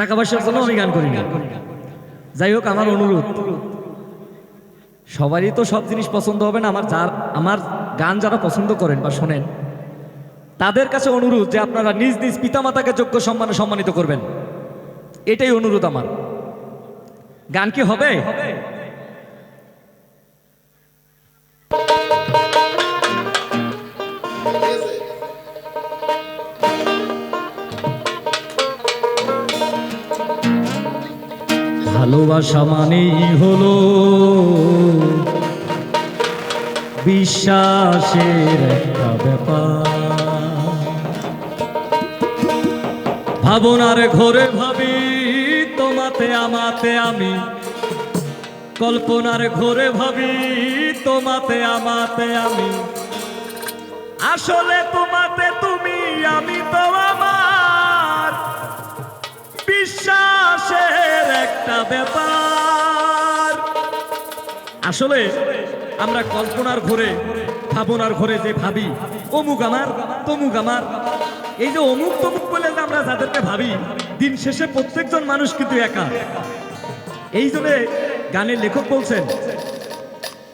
টাকা পয়সার জন্য আমি গান করি না যাই হোক, আমার অনুরোধ, সবারই তো সব জিনিস পছন্দ হবে না, আমার যার, আমার গান যারা পছন্দ করেন বা শোনেন, তাদের কাছে অনুরোধ যে আপনারা নিজ নিজ পিতামাতাকে যোগ্য সম্মানে সম্মানিত করবেন। এটাই অনুরোধ আমার। গান কি হবে? ভালোবাসা মানেই হলো বিশ্বাসের একটা ব্যাপার। ভাবনার ঘরে ভাবি, তোমাতে আমাতে আমি। কল্পনার ঘরে ভাবি, তোমাতে আমাতে আমি। আসলে তোমাতে তুমি, আমি তো বিশ্বাসের একটা ব্যাপার। আসলে আমরা কল্পনার ঘরে, ভাবনার ঘরে যে ভাবি, অমুক আমার, তমুক আমার। এই যে অমুক তমুক বলে যে আমরা যাদেরকে ভাবি, দিন শেষে প্রত্যেকজন মানুষ কিন্তু একা। এই জন্য গানের লেখক বলছেন,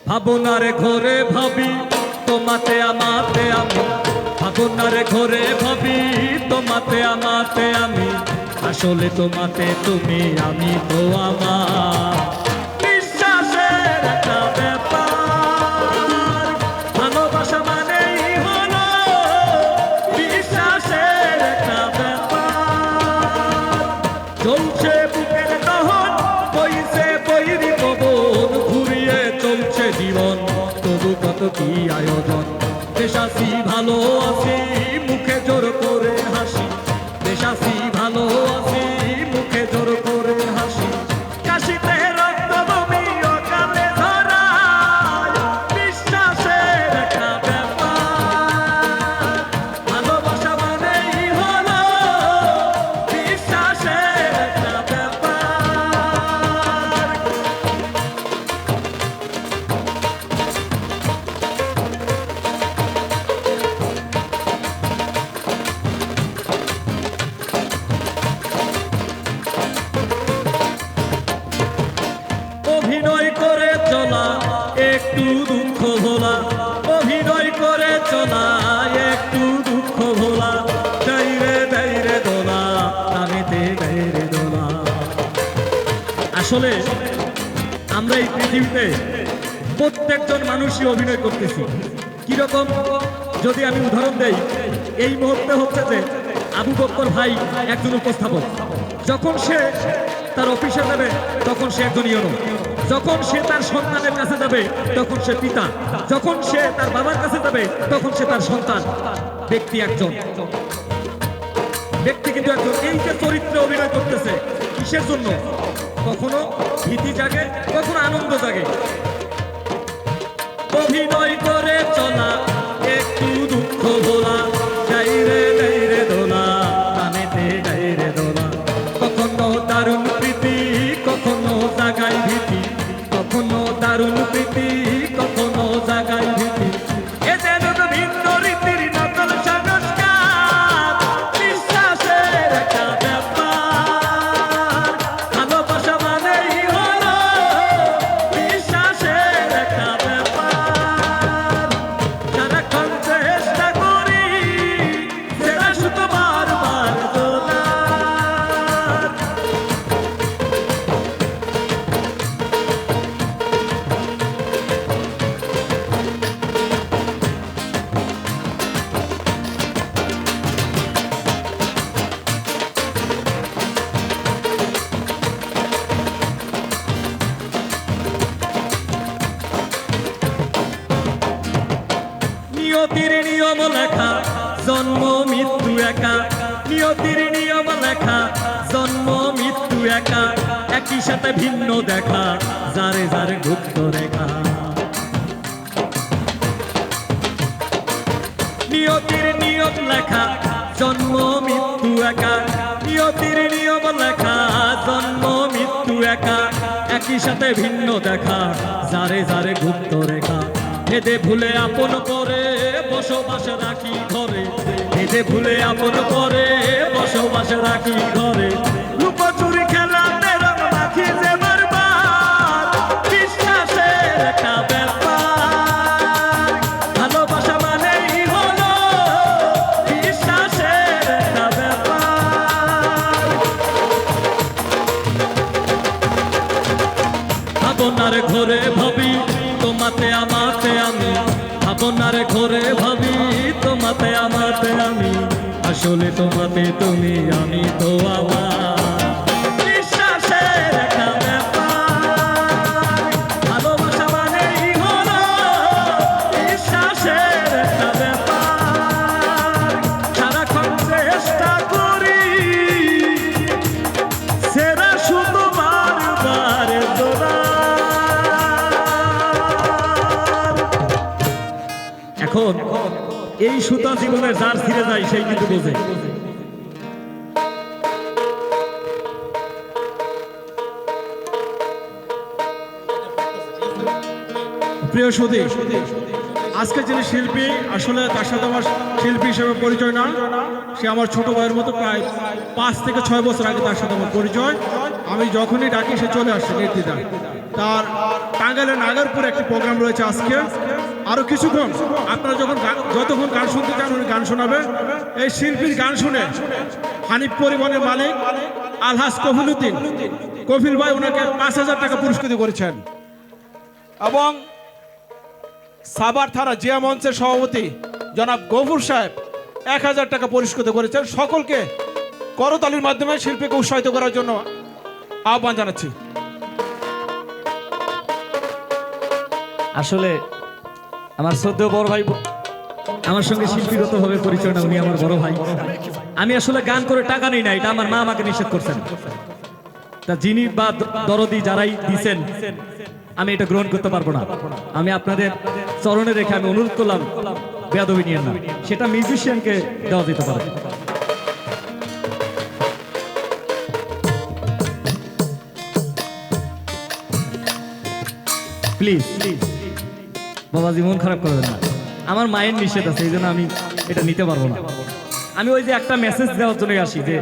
ভাবনার ঘরে ভাবি, তোমাতে আমাতে আমি ভাবনার ঘরে ভাবি তোমাতে আমাতে আমি। আসলে তোমাতে তুমি আমি তো আমার। দেশাসি ভালো চলা একটু দুঃখ ভোলা। অভিনয় করে চলা, একটু দুঃখ ভোলা। দাইরে দাইরে দোলা তামিতে দাইরে দোলা। আসলে আমরা এই পৃথিবীতে প্রত্যেকজন মানুষই অভিনয় করতেছি। কীরকম? যদি আমি উদাহরণ দেই, এই মুহূর্তে হচ্ছে যে আবু বক্কর ভাই একজন উপস্থাপক। যখন সে তার অফিসে যাবে, তখন সে একজন ইয়নো যখন সে তার সন্তানের কাছে যাবে, তখন সে পিতা। যখন সে তার বাবার কাছে যাবে, তখন সে তার সন্তান। ব্যক্তি একজন। ব্যক্তি কিন্তু একজন। এই যে চরিত্রে অভিনয় করতেছে, কিসের জন্য? কখনো ভীতি জাগে, কখনো আনন্দ জাগে। অভিনয় করে একা। নিয়তির নিয়ম লেখা, জন্ম, মৃত্যু একা। একই সাথে ভিন্ন দেখা, যারে যারে গুপ্ত রেখা। নিয়তির নিয়ম লেখা, জন্ম, মৃত্যু একা। নিয়তির নিয়ম লেখা, জন্ম, মৃত্যু একা। একই সাথে ভিন্ন দেখা, যারে যারে গুপ্ত রেখা। হেদে ভুলে আপন করে বসবাস রাখি ঘরে। বিধে ভুলে আপন করে বসবাস রাখি ঘরে। লুকোচুরি খেলাতে রং মাখি যে বারবার বিশ্বাসের একটা ব্যাপার। ভালোবাসা মানেই হলো বিশ্বাসের একটা ব্যাপার। ভাবনার ঘরে ভাবি তোমাতে আমাতে আমি। ভাবনার ঘরে ভাবি তোমাতে আমাতে আমি। আসলে তোমাতে তুমি আমি তো আমার। এই সুতা জীবনের যার ছিঁড়ে যায়, সেই কিন্তু বোঝে। প্রিয় সুদী, আজকে যিনি শিল্পী, আসলে তার সাথে আমার শিল্পী হিসেবে পরিচয় না। সে আমার ছোট ভাইয়ের মতো প্রায় পাঁচ থেকে ছয় বছর আগে তার সাথে আমার পরিচয়। আমি যখনই ডাকি, সে চলে আসছে নির্দিদা তার টাঙ্গাইলের নাগারপুরে একটি প্রোগ্রাম রয়েছে আজকে। আরও কিছুক্ষণ, আপনারা যখন যতক্ষণ গান শুনতে চান, উনি গান শোনাবে। এই শিল্পীর গান শুনে হানিফ পরিবহনের মালিক আলহাস কফিলুদ্দিন, কফিল ভাই ওনাকে পাঁচ হাজার টাকা পুরস্কৃত করেছেন। এবং সাবার থানা জিয়া মঞ্চের সভাপতি জনাব গফুর সাহেব এক হাজার টাকা পুরস্কৃত করেছেন। সকলকে করতালির মাধ্যমে শিল্পীকে উৎসাহিত করার জন্য আহ্বান জানাচ্ছি। আসলে আমার সদ্য বড় ভাই আমার সঙ্গে শিল্পীগত ভাবে পরিচয় না উনি আমার বড় ভাই। আমি আসলে গান করে টাকা নেই না, এটা আমার মা আমাকে নিষেধ করছেন। তা যিনি বা দরদি যারাই দিছেন, আমি এটা গ্রহণ করতে পারব না। আমি আপনাদের চরণে রেখে আমি অনুরোধ করলাম, বেয়াদবি নিয়েন না। সেটা মিউজিশিয়ানকে দেওয়া যেতে পারে। Please please. বাবাজি মন খারাপ করবেন না। আমার মায়ের নিষেধ আছে, এই জন্য আমি এটা নিতে পারব না। আমি ওই যে একটা মেসেজ দেওয়ার জন্য আসি যে,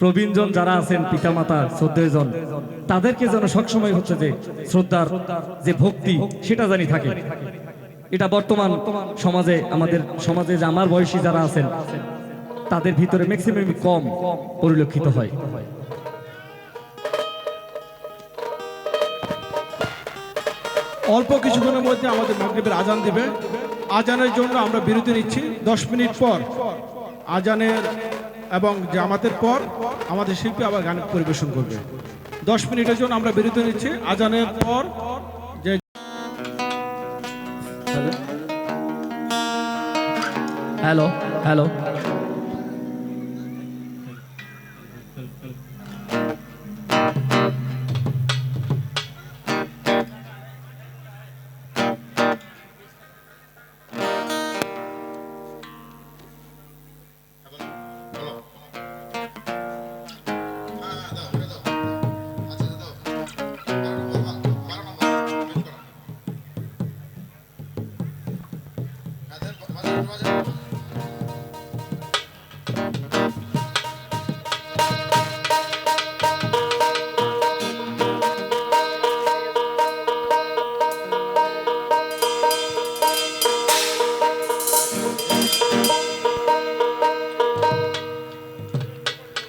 প্রবীণজন যারা আছেন, পিতামাতা, শ্রদ্ধেয়জন, তাদেরকে যেন সবসময় হচ্ছে যে শ্রদ্ধার যে ভক্তি, সেটা জানি থাকে। এটা বর্তমান সমাজে, আমাদের সমাজে যে আমার বয়সী যারা আছেন, তাদের ভিতরে ম্যাক্সিমাম কম পরিলক্ষিত হয়। অল্প কিছুক্ষণের মধ্যে আমাদের মাগরিবের আজান দিবে। আজানের জন্য আমরা বিরতি নিচ্ছি। দশ মিনিট পর আজানের এবং জামাতের পর আমাদের শিল্পী আবার গান পরিবেশন করবে। দশ মিনিটের জন্য আমরা বিরতি নিচ্ছি। আজানের পর হ্যালো হ্যালো